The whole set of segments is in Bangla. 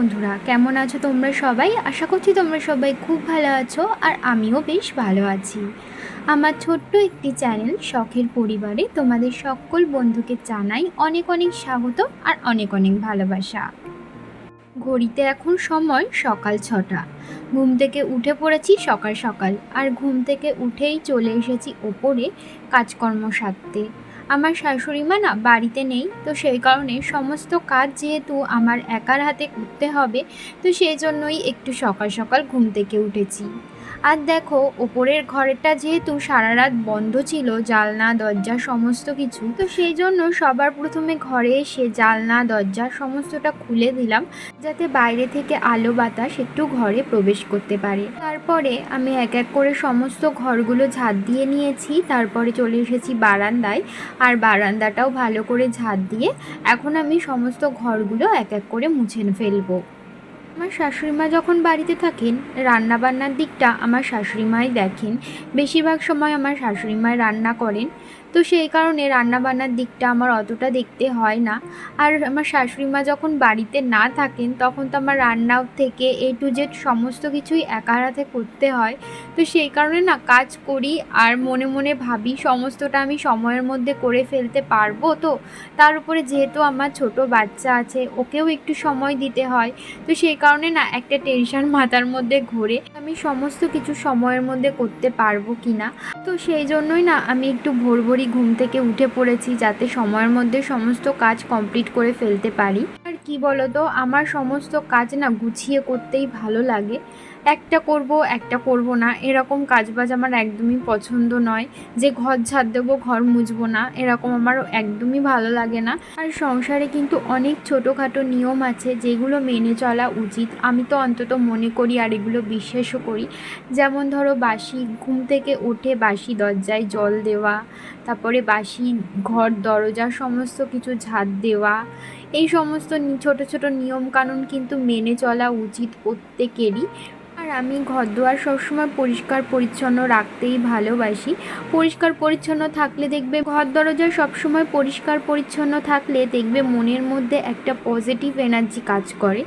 বন্ধুরা, কেমন আছো তোমরা সবাই? আশা করছি তোমরা সবাই খুব ভালো আছো আর আমিও বেশ ভালো আছি। আমার ছোট্ট একটি চ্যানেল, শখের পরিবারে, তোমাদের সকল বন্ধুকে জানাই অনেক অনেক স্বাগত আর অনেক অনেক ভালোবাসা। ঘড়িতে এখন সময় সকাল ছটা। ঘুম থেকে উঠে পড়েছি সকাল সকাল, আর ঘুম থেকে উঠেই চলে এসেছি ওপরে কাজকর্ম সারতে। আমার শাশুড়ি মা না বাড়িতে নেই, তো সেই কারণে সমস্ত কাজ যেহেতু আমার একার হাতে করতে হবে, তো সেই জন্যই একটু সকাল সকাল ঘুম থেকে উঠেছি। আর দেখো ওপরের ঘরেরটা যেহেতু সারা রাত বন্ধ ছিল, জালনা, দরজা, সমস্ত কিছু, তো সেই জন্য সবার প্রথমে ঘরে এসে জালনা, দরজা সমস্তটা খুলে দিলাম, যাতে বাইরে থেকে আলো, বাতাস একটু ঘরে প্রবেশ করতে পারে। তারপরে আমি এক এক করে সমস্ত ঘরগুলো ঝাঁট দিয়ে নিয়েছি, তারপরে চলে এসেছি বারান্দায়, আর বারান্দাটাও ভালো করে ঝাঁট দিয়ে এখন আমি সমস্ত ঘরগুলো এক এক করে মুছে ফেলব। আমার শাশুড়ি মা যখন বাড়িতে থাকেন, রান্নাবান্নার দিকটা আমার শাশুড়ি মাই দেখেন। বেশিরভাগ সময় আমার শাশুড়ি মাই রান্না করেন। তো সেই কারণে রান্না বান্নার দিকটা আমার অতটা দেখতে হয় না। আর আমার শাশুড়ি মা যখন বাড়িতে না থাকেন, তখন তো আমার রান্না থেকে এ টু জেড সমস্ত কিছুই একার হাতে করতে হয়। তো সেই কারণে না কাজ করি আর মনে মনে ভাবি সমস্তটা আমি সময়ের মধ্যে করে ফেলতে পারব তো। তার উপরে যেহেতু আমার ছোট বাচ্চা আছে, ওকেও একটু সময় দিতে হয়। তো সেই কারণে না একটা টেনশন মাথার মধ্যে ঘোরে আমি সমস্ত কিছু সময়ের মধ্যে করতে পারব কি না তো সেই জন্যই না আমি একটু ভোর ভোরই ঘুম থেকে উঠে পড়েছি যাতে সময়ের মধ্যে সমস্ত কাজ কমপ্লিট করে ফেলতে পারি। আর কি বলতো, আমার সমস্ত কাজ না গুছিয়ে করতেই ভালো লাগে। একটা করব একটা করব না। এরকম কাজবাজ আমার একদমই পছন্দ নয়। যে ঘর ঝাড় দেবো, ঘর মুছবো না, এরকম আমার একদমই ভালো লাগে না। আর সংসারে কিন্তু অনেক ছোটোখাটো নিয়ম আছে, যেগুলো মেনে চলা উচিত। আমি তো অন্তত মনে করি আর এগুলো বিশ্বাসও করি। যেমন ধরো বাসি, ঘুম থেকে উঠে বাসি দরজায় জল দেওয়া, তারপরে বাসি, ঘর, দরজা সমস্ত কিছু ঝাড় দেওয়া। এই সমস্ত ছোট ছোট নিয়মকানুন কিন্তু মেনে চলা উচিত প্রত্যেকেরই। আমি ঘর দুয়ার সবসময় পরিষ্কার পরিচ্ছন্ন রাখতেই ভালোবাসি। পরিষ্কার পরিচ্ছন্ন থাকলে দেখবে, ঘর দরজা সবসময় পরিষ্কার পরিচ্ছন্ন থাকলে দেখবে মনের মধ্যে একটা পজিটিভ এনার্জি কাজ করে।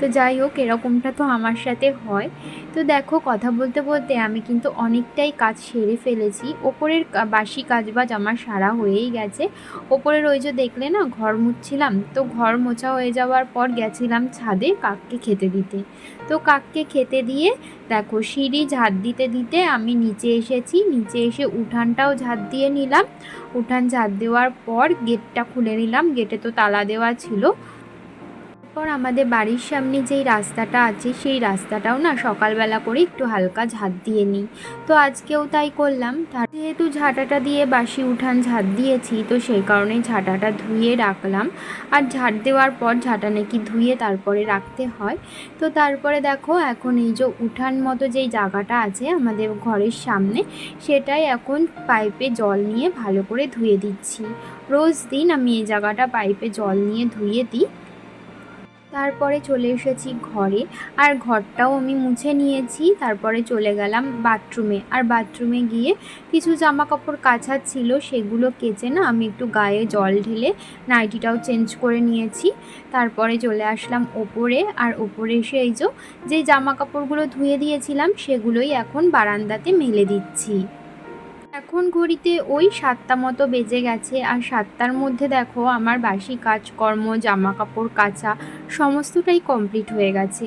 তো যাই হোক, এরকমটা তো আমার সাথে হয়। তো দেখো, কথা বলতে বলতে আমি কিন্তু অনেকটাই কাজ সেরে ফেলেছি। ওপরের বাসি কাজবাজ আমার সারা হয়েই গেছে। ওপরের ওই যে দেখলে না, ঘর মুছছিলাম। তো ঘর মোছা হয়ে যাওয়ার পর গেছিলাম ছাদে কাককে খেতে দিতে। তো কাককে খেতে দিয়ে দেখো সিঁড়ি ঝাঁট দিতে দিতে আমি নিচে এসেছি। নিচে এসে উঠানটাও ঝাঁট দিয়ে নিলাম। উঠান ঝাঁট দেওয়ার পর গেটটা খুলে নিলাম। গেটে তো তালা দেওয়া ছিল। তারপর আমাদের বাড়ির সামনে যেই রাস্তাটা আছে, সেই রাস্তাটাও না সকালবেলা করে একটু হালকা ঝাঁট দিয়ে নিই। তো আজকেও তাই করলাম। যেহেতু ঝাঁটাটা দিয়ে বাসি উঠান ঝাঁট দিয়েছি, তো সেই কারণে ঝাঁটাটা ধুয়ে রাখলাম। আর ঝাঁট দেওয়ার পর ঝাঁটা নাকি ধুয়ে তারপরে রাখতে হয়। তো তারপরে দেখো, এখন এই যে উঠান মতো যেই জায়গাটা আছে আমাদের ঘরের সামনে, সেটাই এখন পাইপে জল নিয়ে ভালো করে ধুয়ে দিচ্ছি। রোজ দিন আমি এই জায়গাটা পাইপে জল নিয়ে ধুয়ে দিই। তারপরে চলে এসেছি ঘরে, আর ঘরটাও আমি মুছে নিয়েছি। তারপরে চলে গেলাম বাথরুমে। আর বাথরুমে গিয়ে কিছু জামা কাপড় কাচার ছিল, সেগুলো কেচে না আমি একটু গায়ে জল ঢেলে নাইটিটাও চেঞ্জ করে নিয়েছি। তারপরে চলে আসলাম ওপরে, আর ওপরে এসে এই যে জামা কাপড়গুলো ধুয়ে দিয়েছিলাম, সেগুলোই এখন বারান্দাতে মেলে দিচ্ছি। এখন ঘড়িতে ওই সাতটা মতো বেজে গেছে আর সাতটার মধ্যে দেখো আমার বাসি কাজকর্ম জামা কাপড় কাচা সমস্তটাই কমপ্লিট হয়ে গেছে।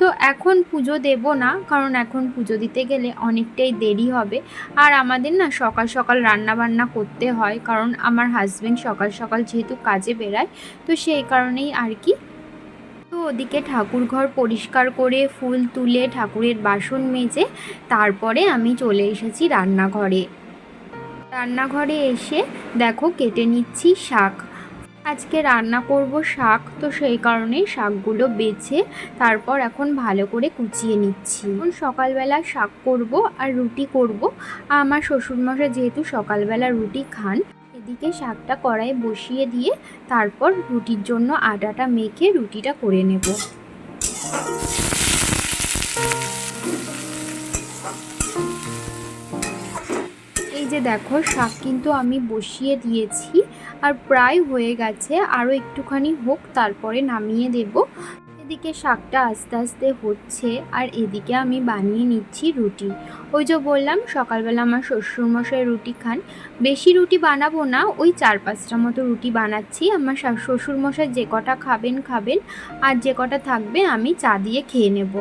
তো এখন পুজো দেব না, কারণ এখন পুজো দিতে গেলে অনেকটাই দেরি হবে। আর আমাদের না সকাল সকাল রান্না বান্না করতে হয়, কারণ আমার হাজব্যান্ড সকাল সকাল যেহেতু কাজে বেরায়, তো সেই কারণেই আর কি। তো ওদিকে ঠাকুর ঘর পরিষ্কার করে ফুল তুলে ঠাকুরের বাসন মেজে তারপরে আমি চলে এসেছি রান্নাঘরে। রান্নাঘরে এসে দেখো কেটে নিচ্ছি শাক। আজকে রান্না করব শাক, তো সেই কারণে শাকগুলো বেছে তারপর এখন ভালো করে কুচিয়ে নিচ্ছি। এখন সকালবেলা শাক করব আর রুটি করব। আমার শ্বশুরমশাই যেহেতু সকালবেলা রুটি খান, এদিকে শাকটা কড়াই বসিয়ে দিয়ে তারপর রুটির জন্য আটাটা মেখে রুটিটা করে নেব। দেখো, শাক কিন্তু আমি বসিয়ে দিয়েছি আর প্রায় হয়ে গেছে। আরও একটুখানি হোক, তারপরে নামিয়ে দেব। এদিকে শাকটা আস্তে আস্তে হচ্ছে আর এদিকে আমি বানিয়ে নিচ্ছি রুটি। ওই যে বললাম, সকালবেলা আমার শ্বশুরমশাই রুটি খান। বেশি রুটি বানাবো না, ওই চার পাঁচটা মতো রুটি বানাচ্ছি। আমার শ্বশুরমশাই যে কটা খাবেন খাবেন। আর যে কটা থাকবে, আমি চা দিয়ে খেয়ে নেব।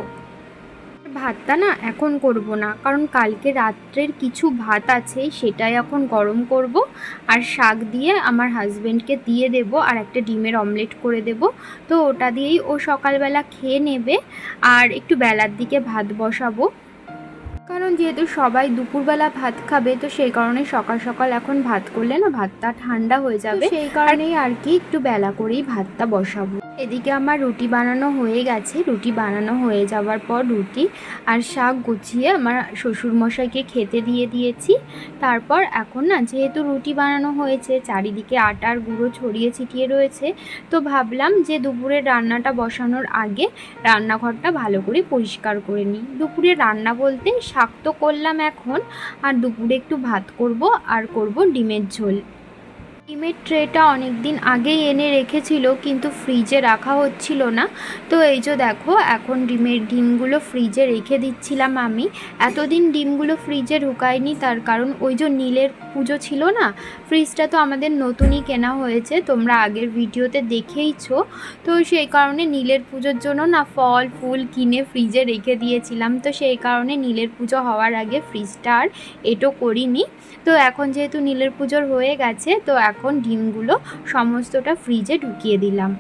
ভাতটা না এখন করব না। কারণ কালকে রাত্রের কিছু ভাত আছে সেটাই এখন গরম করব। আর শাক দিয়ে আমার হাজবেন্ডকে দিয়ে দেব আর একটা ডিমের অমলেট করে দেব। তো ওটা দিয়েই ও সকালবেলা খেয়ে নেবে আর একটু বেলার দিকে ভাত বসাবো। কারণ যেহেতু সবাই দুপুরবেলা ভাত খাবে তো সেই কারণে সকাল সকাল এখন ভাত করলে না ভাতটা ঠান্ডা হয়ে যাবে। সেই কারণেই আর কি একটু বেলা করেই ভাতটা বসাবো। এদিকে আমার রুটি বানানো হয়ে গেছে। রুটি বানানো হয়ে যাওয়ার পর রুটি আর শাক গুছিয়ে আমার শ্বশুরমশাইকে খেতে দিয়ে দিয়েছি। তারপর এখন না যেহেতু রুটি বানানো হয়েছে, চারিদিকে আটার গুঁড়ো ছড়িয়ে ছিটিয়ে রয়েছে, তো ভাবলাম যে দুপুরের রান্নাটা বসানোর আগে রান্নাঘরটা ভালো করে পরিষ্কার করে নিই। দুপুরে রান্না বলতে শাক তো করলাম এখন, আর দুপুরে একটু ভাত করব আর করব ডিমের ঝোল। ডিমের ট্রেটা অনেক দিন আগেই এনে রেখেছিল, কিন্তু ফ্রিজে রাখা হচ্ছিল না। তো এই যে দেখো, এখন ডিমের ডিমগুলো ফ্রিজে রেখে দিচ্ছিলাম আমি। এতদিন ডিমগুলো ফ্রিজে ঢুকায়নি, তার কারণ ওই যে নীলের পুজো ছিল না ফ্রিজটা তো আমাদের নতুনই কেনা হয়েছে, তোমরা আগের ভিডিওতে দেখেইছো। তো সেই কারণে নীলের পুজোর জন্য না ফল, ফুল কিনে ফ্রিজে রেখে দিয়েছিলাম। তো সেই কারণে নীলের পুজো হওয়ার আগে ফ্রিজটা আর এটো করিনি। তো এখন যেহেতু নীলের পুজোর হয়ে গেছে, তো এখন ডিমগুলো সমস্তটা ফ্রিজে ঢুকিয়ে দিলাম।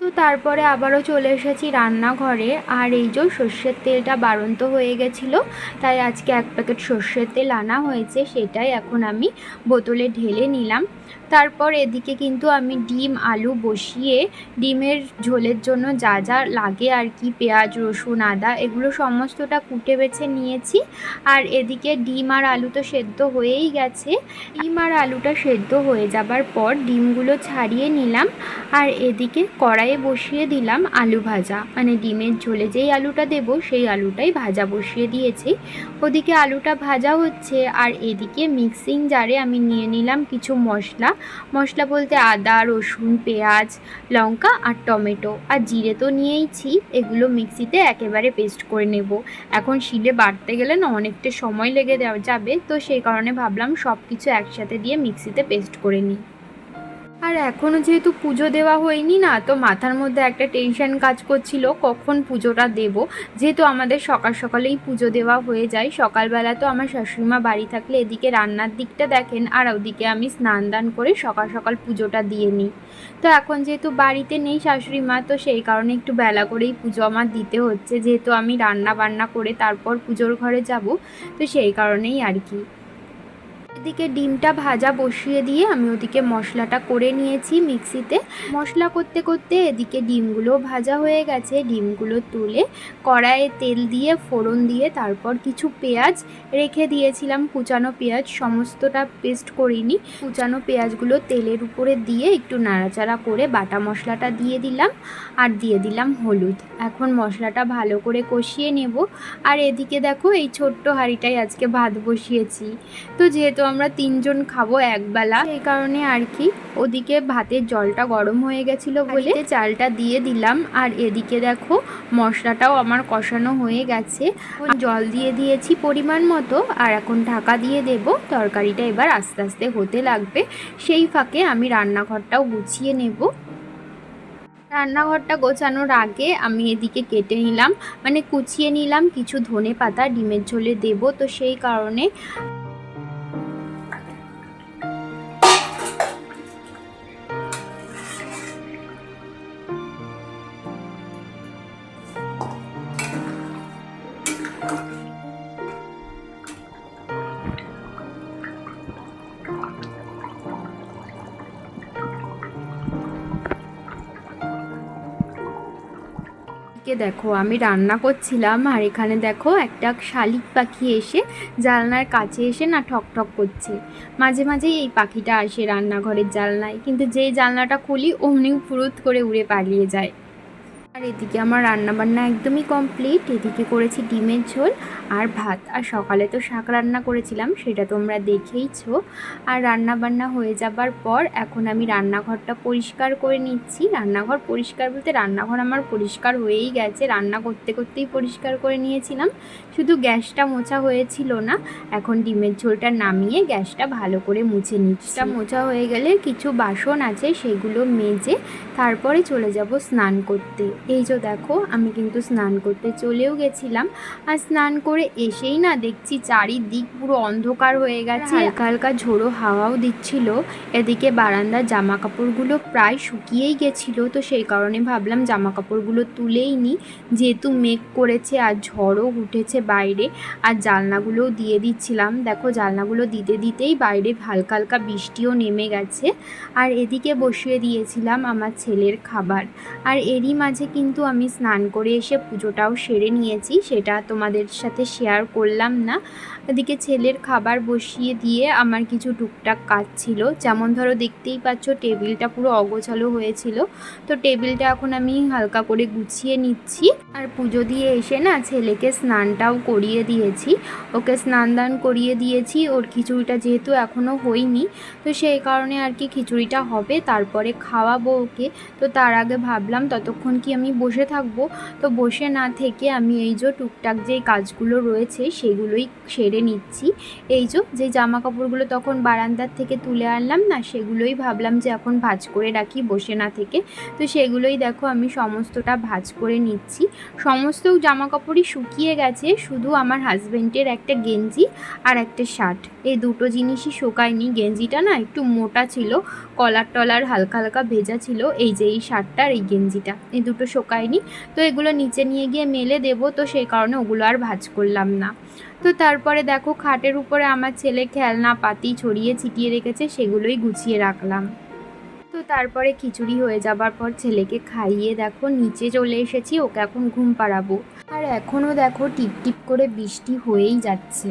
তো তারপরে আবারও চলে এসেছি রান্নাঘরে। আর এই যে সর্ষের তেলটা বাড়ন্ত হয়ে গেছিল, তাই আজকে এক প্যাকেট সর্ষের তেল আনা হয়েছে, সেটাই এখন আমি বোতলে ঢেলে নিলাম। তারপর এদিকে কিন্তু আমি ডিম, আলু বসিয়ে ডিমের ঝোলের জন্য যা যা লাগে আর কি, পেঁয়াজ, রসুন, আদা এগুলো সমস্তটা কুটে বেছে নিয়েছি। আর এদিকে ডিম আর আলু তো সেদ্ধ হয়েই গেছে। ডিম আর আলুটা সেদ্ধ হয়ে যাবার পর ডিমগুলো ছাড়িয়ে নিলাম। আর এদিকে কড়াইয়ে বসিয়ে দিলাম আলু ভাজা। মানে ডিমের ঝোলে যেই আলুটা দেব সেই আলুটাই ভাজা বসিয়ে দিয়েছি। ওদিকে আলুটা ভাজা হচ্ছে। আর এদিকে মিক্সিং জারে আমি নিয়ে নিলাম কিছু মশলা মশলা মশলা বলতে আদা, রসুন, পেঁয়াজ, লঙ্কা আর টমেটো। আর জিরে তো নিয়েইছি, এগুলো মিক্সিতে একেবারে পেস্ট করে নেব। এখন শিলে বাড়তে গেলে না অনেকটা সময় লেগে দেওয়া যাবে, তো সেই কারণে ভাবলাম সব কিছু একসাথে দিয়ে মিক্সিতে পেস্ট করে নিই। আর এখনও যেহেতু পুজো দেওয়া হয়নি না, তো মাথার মধ্যে একটা টেনশন কাজ করছিল, কখন পুজোটা দেব? যেহেতু আমাদের সকাল সকালেই পুজো দেওয়া হয়ে যায়, সকালবেলা তো আমার শাশুড়িমা বাড়ি থাকলে এদিকে রান্নার দিকটা দেখেন, আর ওদিকে আমি স্নান দান করে সকাল সকাল পুজোটা দিয়ে নিই। তো এখন যেহেতু বাড়িতে নেই শাশুড়ি মা তো সেই কারণে একটু বেলা করেই পুজো আমার দিতে হচ্ছে, যেহেতু আমি রান্না বান্না করে তারপর পুজোর ঘরে যাব, তো সেই কারণেই আর কি। এদিকে ডিমটা ভাজা বসিয়ে দিয়ে আমি ওদিকে মশলাটা করে নিয়েছি মিক্সিতে। মশলা করতে করতে এদিকে ডিমগুলো ভাজা হয়ে গেছে। ডিমগুলো তুলে কড়াইয়ে তেল দিয়ে, ফোড়ন দিয়ে, তারপর কিছু পেঁয়াজ রেখে দিয়েছিলাম। কুচানো পেঁয়াজ সমস্তটা পেস্ট করিনি। কুচানো পেঁয়াজগুলো তেলের উপরে দিয়ে একটু নাড়াচাড়া করে বাটা মশলাটা দিয়ে দিলাম আর দিয়ে দিলাম হলুদ। এখন মশলাটা ভালো করে কষিয়ে নেব। আর এদিকে দেখো এই ছোট্ট হাঁড়িটাই আজকে ভাত বসিয়েছি। তো যেহেতু আমরা তিনজন খাব একবেলা। সেই কারণে আর কি ওদিকে ভাতের জলটা গরম হয়ে গেছিল বলে চালটা দিয়ে দিলাম। আর এদিকে দেখো মশলাটাও আমার কষানো হয়ে গেছে। জল দিয়ে দিয়েছি পরিমাণ মতো আর এখন ঢাকা দিয়ে দেব। তরকারিটা এবার আস্তে আস্তে হতে লাগবে। সেই ফাঁকে আমি রান্নাঘরটাও গুছিয়ে নেব। রান্নাঘরটা গোছানোর আগে আমি এদিকে কেটে নিলাম। মানে কুচিয়ে নিলাম কিছু ধনে পাতা ডিমের ঝোলে দেব। তো সেই কারণে কে দেখো আমি রান্না করছিলাম আর এখানে দেখো একটা শালিক পাখি এসে জালনার কাছে এসে না ঠক ঠক করছে। মাঝে মাঝে এই পাখিটা আসে রান্নাঘরের জালনায় কিন্তু যে জালনাটা খুলি অমনি ফুরুত করে উড়ে পালিয়ে যায়। আর এদিকে আমার রান্নাবান্না একদমই কমপ্লিট এদিকে করেছি ডিমের ঝোল আর ভাত। আর সকালে তো শাক রান্না করেছিলাম সেটা তোমরা দেখেইছো। আর রান্না বান্না হয়ে যাবার পর এখন আমি রান্নাঘরটা পরিষ্কার করে নিচ্ছি। রান্নাঘর পরিষ্কার বলতে রান্নাঘর আমার পরিষ্কার হয়েই গেছে। রান্না করতে করতেই পরিষ্কার করে নিয়েছিলাম। শুধু গ্যাসটা মোছা হয়েছিল না এখন ডিমের ঝোলটা নামিয়ে গ্যাসটা ভালো করে মুছে নিচ্ছি। মোছা হয়ে গেলে কিছু বাসন আছে সেগুলো মেজে তারপরে চলে যাব স্নান করতে। এই যে দেখো, আমি কিন্তু স্নান করতে চলেও গেছিলাম। আর স্নান করে এসেই না দেখছি চারিদিক পুরো অন্ধকার হয়ে গেছে। হালকা হালকা ঝোড়ো হাওয়াও দিচ্ছিল। এদিকে বারান্দার জামা কাপড়গুলো প্রায় শুকিয়েই গেছিল। তো সেই কারণে ভাবলাম জামা কাপড়গুলো তুলেই নি। যেহেতু মেঘ করেছে আর ঝড়ও উঠেছে বাইরে, আর জানলাগুলোও দিয়ে দিচ্ছিলাম। দেখো জানলাগুলো দিতে দিতেই বাইরে হালকা হালকা বৃষ্টিও নেমে গেছে। আর এদিকে বসিয়ে দিয়েছিলাম আমার ছেলের খাবার। আর এরই মাঝে কিন্তু আমি স্নান করে এসে পুজোটাও সেরে নিয়েছি, সেটা তোমাদের সাথে শেয়ার করলাম না। এদিকে ছেলের খাবার বসিয়ে দিয়ে আমার কিছু টুকটাক কাজ ছিল। যেমন ধরো দেখতেই পাচ্ছ, টেবিলটা পুরো অগোছালো হয়েছিল। তো টেবিলটা এখন আমি হালকা করে গুছিয়ে নিচ্ছি। আর পুজো দিয়ে এসে না ছেলেকে স্নানটাও করিয়ে দিয়েছি। ওকে স্নান দান করিয়ে দিয়েছি। ওর খিচুড়িটা যেহেতু এখনও হয়নি, তো সেই কারণে আর কি খিচুড়িটা হবে। তারপরে খাওয়াবো ওকে। তো তার আগে ভাবলাম ততক্ষণ কি আমি বসে থাকব? তো বসে না থেকে আমি এই যে টুকটাক যে কাজগুলো রয়েছে, সেগুলোই সেরে নিচ্ছি। এই যে যে জামা কাপড়গুলো তখন বারান্দার থেকে তুলে আনলাম না, সেগুলোই ভাবলাম যে এখন ভাজ করে রাখি বসে না থেকে। তো সেগুলোই দেখো আমি সমস্তটা ভাজ করে নিচ্ছি। সমস্ত জামা কাপড়ই শুকিয়ে গেছে, শুধু আমার হাজব্যান্ডের একটা গেঞ্জি আর একটা শার্ট। এই দুটো জিনিসই শোকায়নি। গেঞ্জিটা না একটু মোটা ছিল, কলার টলার হালকা হালকা ভেজা ছিল, এই যে এই শার্টটা আর এই গেঞ্জিটা। এই দুটো শোকায়নি। তো এগুলো নিচে নিয়ে গিয়ে মেলে দেব, তো সেই কারণে ওগুলো আর ভাজ করলাম না। তো তারপরে দেখো খাটের উপরে আমার ছেলে খেলনা, পাতি ছড়িয়ে ছিটিয়ে রেখেছে, সেগুলোই গুছিয়ে রাখলাম। তো তারপরে খিচুড়ি হয়ে যাবার পর ছেলেকে খাইয়ে দেখো নিচে চলে এসেছি, ওকে এখন ঘুম পাড়াবো। আর এখনও দেখো টিপ টিপ করে বৃষ্টি হয়েই যাচ্ছে।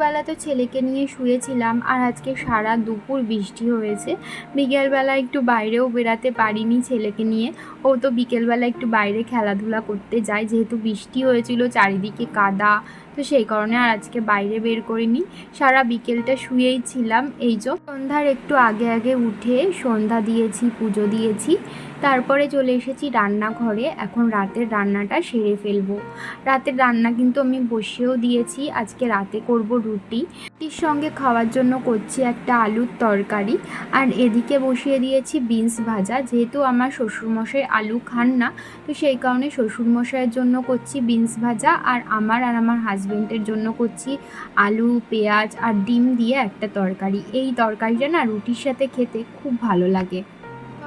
দুপুরবেলা তো ছেলেকে নিয়ে শুয়েছিলাম আর আজকে সারা দুপুর বৃষ্টি হয়েছে। বিকেলবেলা একটু বাইরেও বেরাতে পারিনি ছেলেকে নিয়ে। ও তো বিকেলবেলা একটু বাইরে খেলাধুলা করতে যায়, যেহেতু বৃষ্টি হয়েছিল, চারিদিকে কাদা, তো সেই কারণে আর আজকে বাইরে বের করিনি। সারা বিকেলটা শুয়েই ছিলাম। এই যে সন্ধ্যার একটু আগে আগে উঠে সন্ধ্যা দিয়েছি, পুজো দিয়েছি। তারপরে চলে এসেছি রান্নাঘরে। এখন রাতের রান্নাটা সেরে ফেলব। রাতের রান্না কিন্তু আমি বসিয়েও দিয়েছি। আজকে রাতে করব রুটি। রুটির সঙ্গে খাওয়ার জন্য করছি একটা আলুর তরকারি। আর এদিকে বসিয়ে দিয়েছি বিনস ভাজা। যেহেতু আমার শ্বশুরমশাই আলু খান না, তো সেই কারণে শ্বশুরমশাইয়ের জন্য করছি বিনস ভাজা। আর আমার আর আমার হাজব্যান্ডের জন্য করছি আলু, পেঁয়াজ আর ডিম দিয়ে একটা তরকারি। এই তরকারিটা না রুটির সাথে খেতে খুব ভালো লাগে।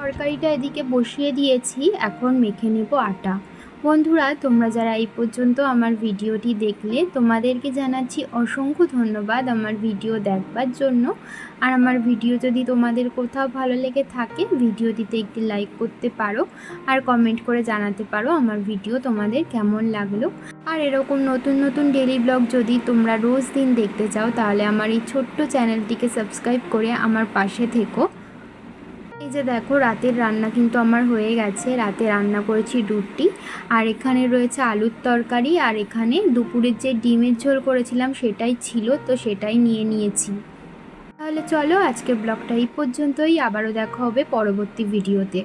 তরকারিটা এদিকে বসিয়ে দিয়েছি, এখন মেখে নেব আটা। বন্ধুরা, তোমরা যারা এই পর্যন্ত আমার ভিডিওটি দেখলে, তোমাদেরকে জানাচ্ছি অসংখ্য ধন্যবাদ আমার ভিডিও দেখবার জন্য। আর আমার ভিডিও যদি তোমাদের কোথাও ভালো লেগে থাকে, ভিডিওটিতে একটি লাইক করতে পারো, আর কমেন্ট করে জানাতে পারো আমার ভিডিও তোমাদের কেমন লাগল। আর এরকম নতুন নতুন ডেলি ব্লগ যদি তোমরা রোজ দিন দেখতে চাও, তাহলে আমার এই ছোট্ট চ্যানেলটিকে সাবস্ক্রাইব করে আমার পাশে থেকো। এই যে দেখো, রাতের রান্না কিন্তু আমার হয়ে গেছে। রাতে রান্না করেছি রুটি, আর এখানে রয়েছে আলুর তরকারি, আর এখানে দুপুরের যে ডিমের ঝোল করেছিলাম সেটাই ছিল, তো সেটাই নিয়ে নিয়েছি। তাহলে চলো আজকের ব্লগটা এই পর্যন্তই, আবারও দেখা হবে পরবর্তী ভিডিওতে।